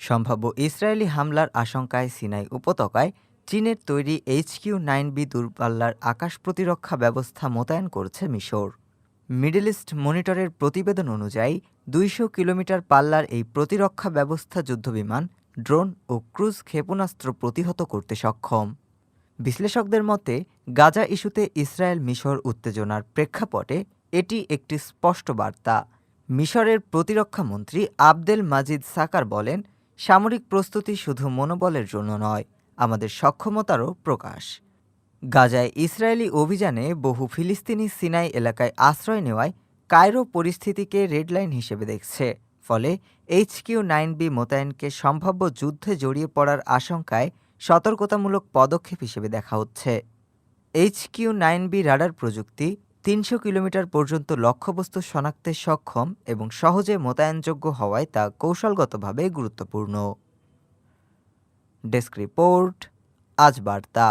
সম্ভাব্য ইসরায়েলি হামলার আশঙ্কায় সিনাই উপত্যকায় চীনের তৈরি এইচকিউ নাইন বি দূরপাল্লার আকাশ প্রতিরক্ষা ব্যবস্থা মোতায়েন করছে মিশর। মিডল ইস্ট মনিটরের প্রতিবেদন অনুযায়ী দুইশো কিলোমিটার পাল্লার এই প্রতিরক্ষা ব্যবস্থা যুদ্ধবিমান ড্রোন ও ক্রুজ ক্ষেপণাস্ত্র প্রতিহত করতে সক্ষম। বিশ্লেষকদের মতে, গাজা ইস্যুতে ইসরায়েল মিশর উত্তেজনার প্রেক্ষাপটে এটি একটি স্পষ্ট বার্তা। মিশরের প্রতিরক্ষা মন্ত্রী আবদেল মাজিদ সাকার বলেন সামরিক প্রস্তুতি শুধু মনোবলের জন্য নয়, আমাদের সক্ষমতারও প্রকাশ। গাজায় ইসরায়েলি অভিযানে বহু ফিলিস্তিনি সিনাই এলাকায় আশ্রয় নেওয়ায় কায়রো পরিস্থিতিকে রেডলাইন হিসেবে দেখছে। ফলে এইচকিউ নাইন বি মোতায়েনকে সম্ভাব্য যুদ্ধে জড়িয়ে পড়ার আশঙ্কায় সতর্কতামূলক পদক্ষেপ হিসেবে দেখা হচ্ছে। এইচকিউ নাইন বি রাডার প্রযুক্তি তিনশো কিলোমিটার পর্যন্ত লক্ষ্যবস্তু শনাক্তে সক্ষম এবং সহজে মোতায়েনযোগ্য হওয়ায় তা কৌশলগতভাবে গুরুত্বপূর্ণ। ডেস্ক রিপোর্ট, আজ বার্তা।